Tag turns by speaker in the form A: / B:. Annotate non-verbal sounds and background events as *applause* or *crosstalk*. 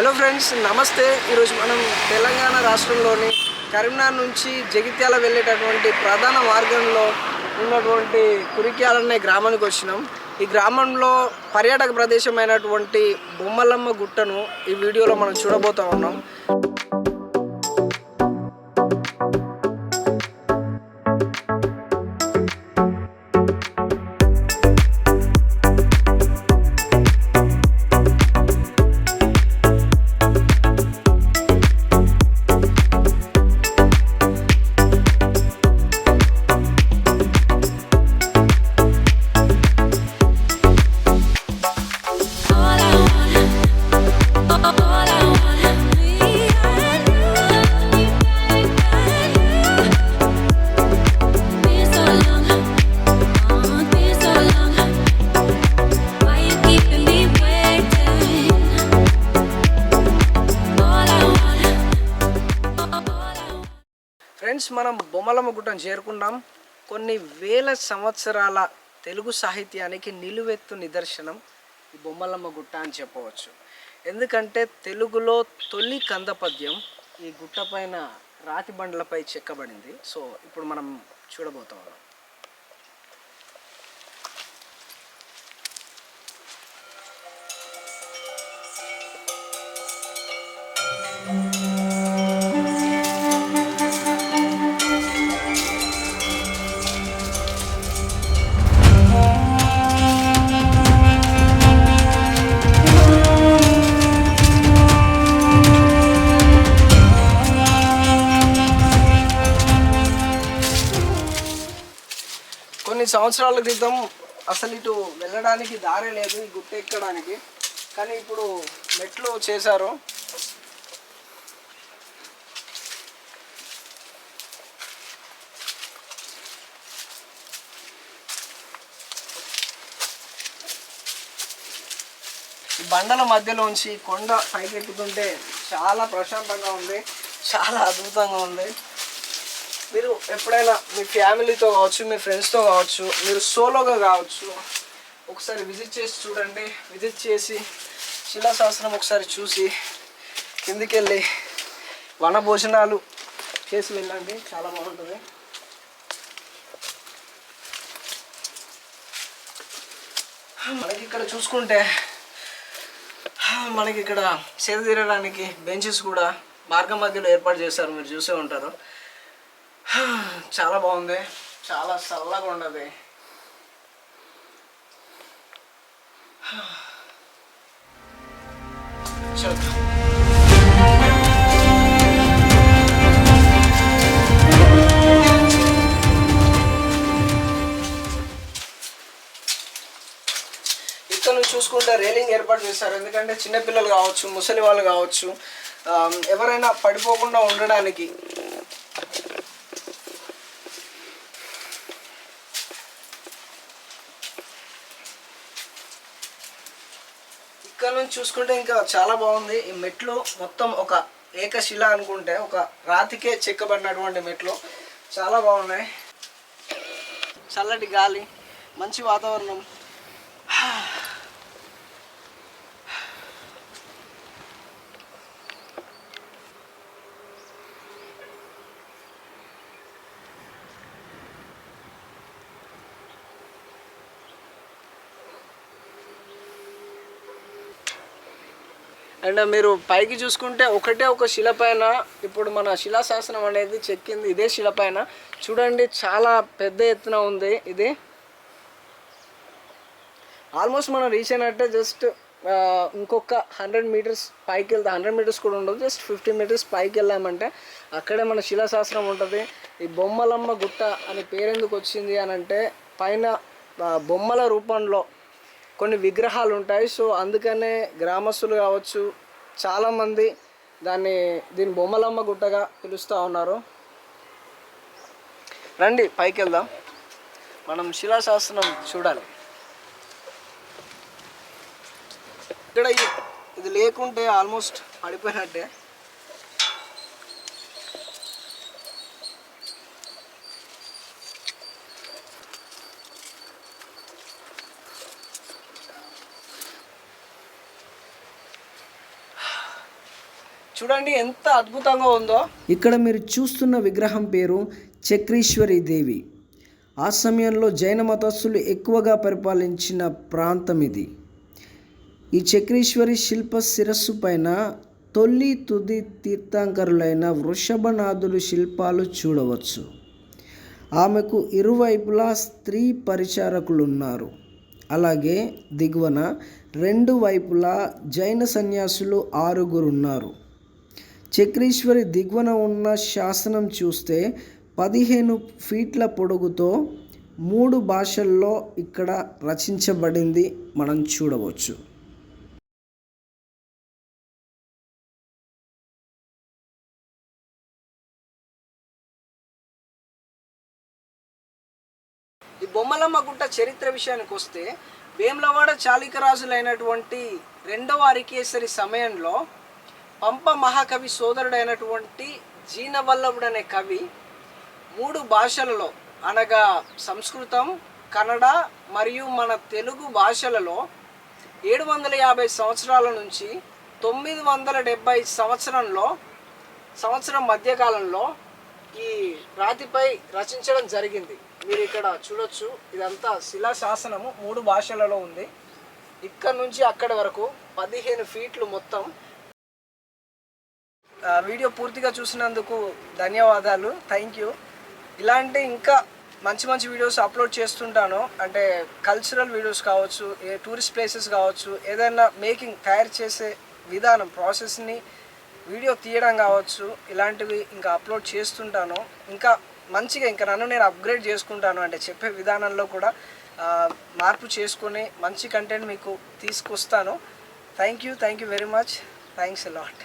A: Hello friends నమస్తే. ఈరోజు మనం తెలంగాణ రాష్ట్రంలోని కరీంనగర్ నుంచి జగిత్యాల వెళ్ళేటటువంటి ప్రధాన మార్గంలో ఉన్నటువంటి కురిక్యాల అనే గ్రామానికి వచ్చినాం. ఈ గ్రామంలో పర్యాటక ప్రదేశమైనటువంటి బొమ్మలమ్మ గుట్టను ఈ వీడియోలో మనం చూడబోతూ ఉన్నాం. మనం బొమ్మలమ్మ గుట్టను చేరుకున్నాం. కొన్ని వేల సంవత్సరాల తెలుగు సాహిత్యానికి నిలువెత్తు నిదర్శనం ఈ బొమ్మలమ్మ గుట్ట అని చెప్పవచ్చు. ఎందుకంటే తెలుగులో తొలి కందపద్యం ఈ గుట్ట పైన రాతి బండ్లపై చెక్కబడింది. సో ఇప్పుడు మనం చూడబోతా కొన్ని సంవత్సరాల క్రితం అసలు ఇటు వెళ్ళడానికి దారి లేదు ఈ గుట్ట ఎక్కడానికి. కానీ ఇప్పుడు మెట్లు చేశారు. బండల బండల మధ్యలోంచి కొండ పైకెక్కుతుంటే చాలా ప్రశాంతంగా ఉంది చాలా అద్భుతంగా ఉంది. మీరు ఎప్పుడైనా మీ ఫ్యామిలీతో కావచ్చు మీ ఫ్రెండ్స్తో కావచ్చు మీరు సోలోగా కావచ్చు ఒకసారి విజిట్ చేసి చూడండి. విజిట్ చేసి శిలాశాస్త్రం ఒకసారి చూసి కిందికి వెళ్ళి వన భోజనాలు చేసి వెళ్ళండి. చాలా బాగుంటుంది. మనకి ఇక్కడ చూసుకుంటే మనకి ఇక్కడ సేద తీరడానికి బెంచెస్ కూడా మార్గం మధ్యలో ఏర్పాటు చేశారు. మీరు చూసే ఉంటారు. *sighs* చాలా బాగుంది. చాలా చల్లగా ఉండదు. చూద్దాం ఇక్కడ చూసుకుంటే రైలింగ్ ఏర్పాటు చేస్తారు ఎందుకంటే చిన్నపిల్లలు కావచ్చు ముసలి వాళ్ళు కావచ్చు ఎవరైనా పడిపోకుండా ఉండడానికి ఇక్కడ నుంచి చూసుకుంటే ఇంకా చాలా బాగుంది. ఈ మెట్లు మొత్తం ఒక ఏకశిల అనుకుంటే ఒక రాతికే చెక్కబడినటువంటి మెట్లు చాలా బాగున్నాయి. చల్లటి గాలి మంచి వాతావరణం. అండ్ మీరు పైకి చూసుకుంటే ఒకటే ఒక శిల పైన ఇప్పుడు మన శిలాశాసనం అనేది చెక్కింది ఇదే శిల పైన చూడండి చాలా పెద్ద ఎత్తున ఉంది ఇది. ఆల్మోస్ట్ మనం రీచ్ అయినట్టే జస్ట్ ఇంకొక హండ్రెడ్ మీటర్స్ పైకి వెళ్తే హండ్రెడ్ మీటర్స్ కూడా ఉండదు జస్ట్ ఫిఫ్టీ మీటర్స్ పైకి వెళ్ళామంటే అక్కడే మన శిలాశాస్త్రం ఉంటుంది. ఈ బొమ్మలమ్మ గుట్ట అని పేరెందుకు వచ్చింది అని అంటే పైన బొమ్మల రూపంలో కొన్ని విగ్రహాలు ఉంటాయి. సో అందుకనే గ్రామస్తులు కావచ్చు చాలామంది దాన్ని దీని బొమ్మలమ్మ గుట్టగా పిలుస్తూ ఉన్నారు. రండి పైకి వెళ్దాం మనం శిలాశాసనం చూడాలి. ఇక్కడ ఇది లేకుంటే ఆల్మోస్ట్ పడిపోయినట్టే. చూడండి ఎంత అద్భుతంగా ఉందో.
B: ఇక్కడ మీరు చూస్తున్న విగ్రహం పేరు చక్రీశ్వరి దేవి. ఆ సమయంలో జైన మతస్థులు ఎక్కువగా పరిపాలించిన ప్రాంతం ఇది. ఈ చక్రీశ్వరి శిల్ప శిరస్సు పైన తొలి తుది తీర్థంకరులైన వృషభనాథులు శిల్పాలు చూడవచ్చు. ఆమెకు ఇరువైపులా స్త్రీ పరిచారకులు ఉన్నారు అలాగే దిగువన రెండు వైపులా జైన సన్యాసులు ఆరుగురు ఉన్నారు చక్రీశ్వరి దిగువన ఉన్న శాసనం చూస్తే పదిహేను ఫీట్ల పొడుగుతో మూడు భాషల్లో ఇక్కడ రచించబడింది మనం చూడవచ్చు.
A: ఈ బొమ్మలమ్మ గుట్ట చరిత్ర విషయానికి వస్తే వేములవాడ చాళికరాజులైనటువంటి రెండవ అరికేసరి సమయంలో పంప మహాకవి సోదరుడైనటువంటి జీనవల్లభుడు అనే కవి. మూడు భాషలలో అనగా సంస్కృతం కన్నడ మరియు మన తెలుగు భాషలలో ఏడు వందల యాభై సంవత్సరాల నుంచి తొమ్మిది వందల డెబ్భై సంవత్సరంలో సంవత్సరం మధ్యకాలంలో ఈ రాతిపై రచించడం జరిగింది. మీరు ఇక్కడ చూడొచ్చు ఇదంతా శిలా శాసనము మూడు భాషలలో ఉంది. ఇక్కడ నుంచి అక్కడి వరకు పదిహేను ఫీట్లు మొత్తం వీడియో పూర్తిగా చూసినందుకు ధన్యవాదాలు. థ్యాంక్ యూ ఇలాంటి ఇంకా మంచి మంచి వీడియోస్ అప్లోడ్ చేస్తుంటాను. అంటే కల్చరల్ వీడియోస్ కావచ్చు ఏ టూరిస్ట్ ప్లేసెస్ కావచ్చు ఏదైనా మేకింగ్ తయారు చేసే విధానం ప్రాసెస్ని వీడియో తీయడం కావచ్చు ఇలాంటివి ఇంకా అప్లోడ్ చేస్తుంటాను. ఇంకా మంచిగా ఇంకా నన్ను నేను అప్గ్రేడ్ చేసుకుంటాను అంటే చెప్పే విధానంలో కూడా మార్పు చేసుకొని మంచి కంటెంట్ మీకు తీసుకొస్తాను. Thank you thank you very much thanks lot